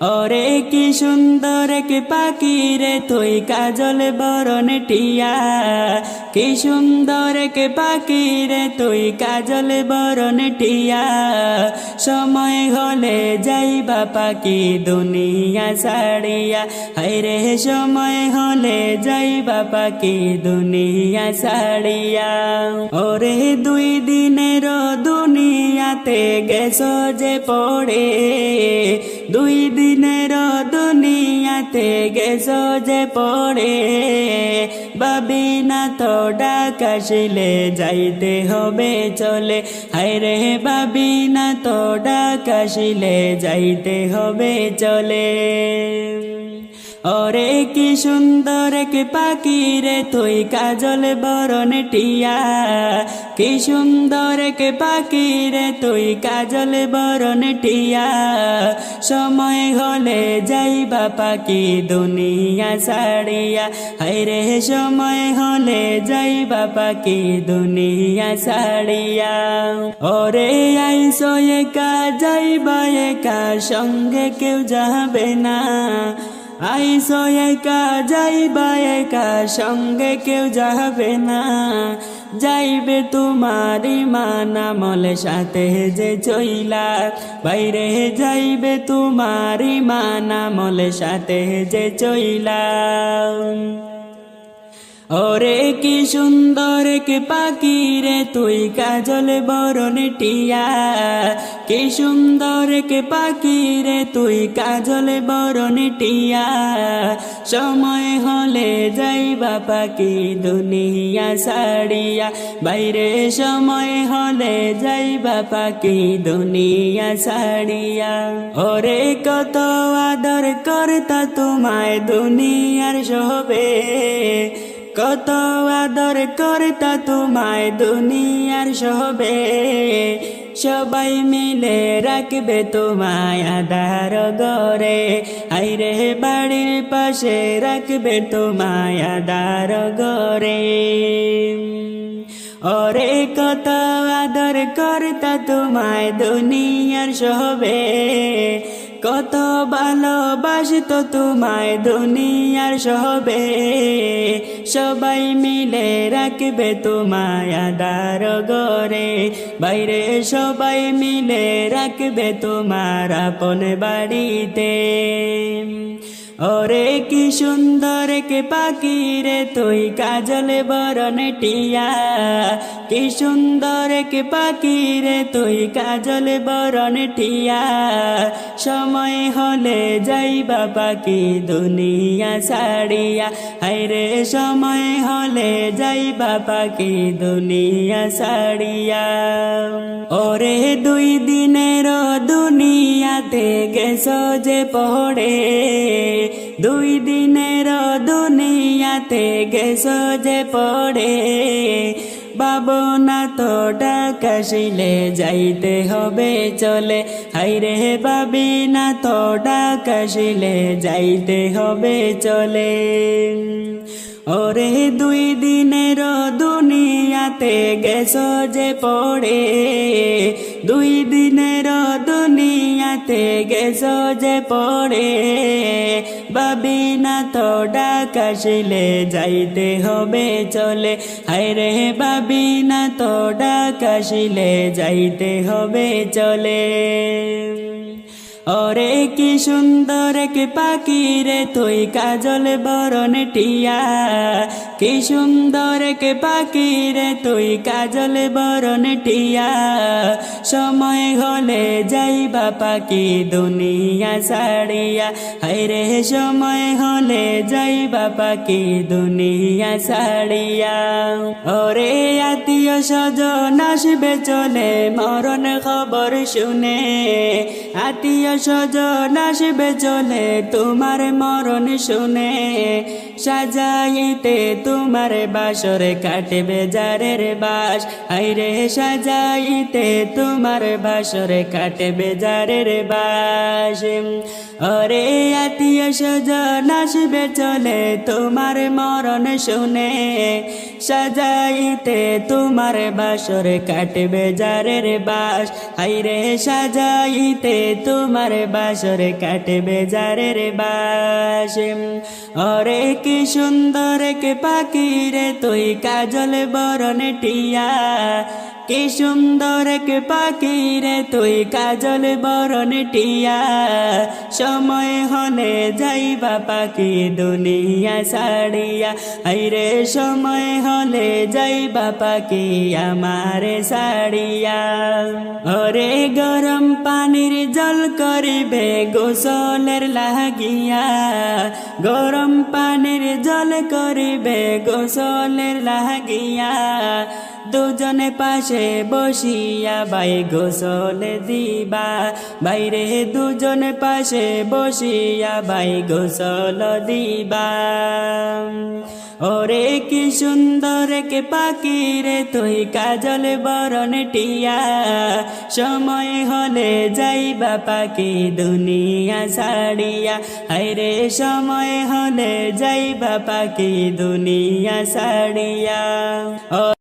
ওরে কি সুন্দর কে পাখি রে, তুই কাজল বরণ টিয়া। কি সুন্দর কে পাখি রে, তুই কাজল বরণ টিয়া। সময় হলে যাইবা পাখি দুনিয়া ছাড়িয়া। হাইরে সময় হলে যাইবা পাখি দুনিয়া ছাড়িয়া। ওরে দুই দিনের দুনিয়াতে গেছো যে পড়ে, দুই দিনের দুনিয়াতে গেছো যে পড়ে। বাবি না তো ডাকাশিলে যাইতে হবে চলে। হায়রে বাবি না তো ডাকাশিলে যাইতে হবে চলে। ওরে কি সুন্দর কে পাখি রে তুই কাজল বরণ টিয়া। কি সুন্দর কে পাখি রে তুই কাজল বরণ টিয়া। সময় হলে যাই যাইবা পাখি দুনিয়া ছাড়িয়া। হাইরে সময় হলে যাই যাইবা পাখি দুনিয়া ছাড়িয়া। ওরে আইসো একা, যাইবা একা, সঙ্গে কেউ যাবে না। আইসো একা, যাইবা একা, সঙ্গে কেউ যাবে না। যাইবে তোমারি মানা মলে সাথে যে চইলা। বাইরে যাইবে তোমারি মানা মলে সাথে যে চইলা। ওরে কি সুন্দর কে পাখি রে, তুই কাজল বরণ টিয়া। কি সুন্দর কে পাখি রে, তুই কাজল বরণ টিয়া। সময় হলে যাইবা পাখি দুনিয়া ছাড়িয়া। বাইরে সময় হলে যাইবা পাখি দুনিয়া ছাড়িয়া। ওরে কত আদর করতা তোমায় দুনিয়ার সবে কত আদর করতা তোমায় দুনিয়ার সবে সবাই মিলে রাখবে তোমায় আধার গরে আইরে বাড়ির পাশে রাখবে তোমায় আধার গরে ওরে কত আদর করতা তোমায় দুনিয়ার সবে কত ভালোবাসত তোমায় দুনিয়ার সবে সবাই মিলে রাখবে তোমায় আদার গরে বাইরে সবাই মিলে রাখবে তোমার আপন বাড়িতে। ওরে কি সুন্দর, কে পাখি রে তুই? কাজল বরণ টিয়া। কি সুন্দর, কে পাখি রে তুই? কাজল বরণ টিয়া। সময় হলে যাইবা পাখি দুনিয়া ছাড়িয়া। হাইরে সময় হলে যাইবা পাখি দুনিয়া ছাড়িয়া। ওরে দুই দিনের দুনিয়াতে গেছো যে পড়ে। দুই দিনের দুনিয়াতে গেছো যে পড়ে। বাবনা তো ডাকাশিলে যাইতে হবে চলে। হাইরে বাবি না তো ডাকাশিলে যাইতে হবে চলে। ওরে দুই দিনের দুনিয়াতে গেছো যে পড়ে। দুই দিনের দুনিয়াতে গেছো যে পড়ে বাবি না তো ডাকাশিলে যাইতে হবে চলে। হায়রে বাবি না তো ডাকাশিলে যাইতে হবে চলে। ওরে কি সুন্দর কে পাখি রে, তুই কাজল বরণ টিয়া। কি সুন্দর কে পাখি রে, তুই কাজল বরণ টিয়া। সময় হলে যাইবা পাখি দুনিয়া ছাড়িয়া। হাইরে সময় হলে যাইবা পাখি দুনিয়া ছাড়িয়া। ওরে আত্মীয় স্বজন আসবে চলে, মরণ খবর শুনে। আত্মীয় স্বজন আসবে চলে তোমার মরণ শুনে সাজাইতে তোমার বাসরে কাটবে যারের বাস। আইরে সাজাইতে তোমার বাসরে কাটবে যারের বাস। ওরে আত্মীয় স্বজন, আসবে চলে তোমার মরণ শুনে। সাজাইতে তোমার বাসর কাটবে যারের বাস। হাইরে সাজাইতে তোমার বাসর কাটবে যারের বাস। ওরে কি সুন্দর, কে পাখি রে তুই? কাজল বরণ টিয়া। কি সুন্দর, কে পাখি রে তুই? কাজল বরণ টিয়া। সময় হলে যাইবা পাখি দুনিয়া সাড়িয়া আইরে, সময় হলে যাইবা পাখি আমারে সাড়িয়া ওরে গরম পানির জল করিবে, গোসলের লাগিয়া। গরম পানির জল করিবে, গোসলের লাগিয়া দুজনে পাশে বসিয়া বাই গোসল দিবা। বাইরে দুজনে পাশে বসিয়া বাই গোসল দিবা। ওরে কি সুন্দর কে পাখি রে, তুই কাজল বরণ টিয়া। সময় হলে যাইবা পাখি দুনিয়া সাড়িয়া হাইরে সময় হলে যাইবা পাখি দুনিয়া সাড়িয়া ও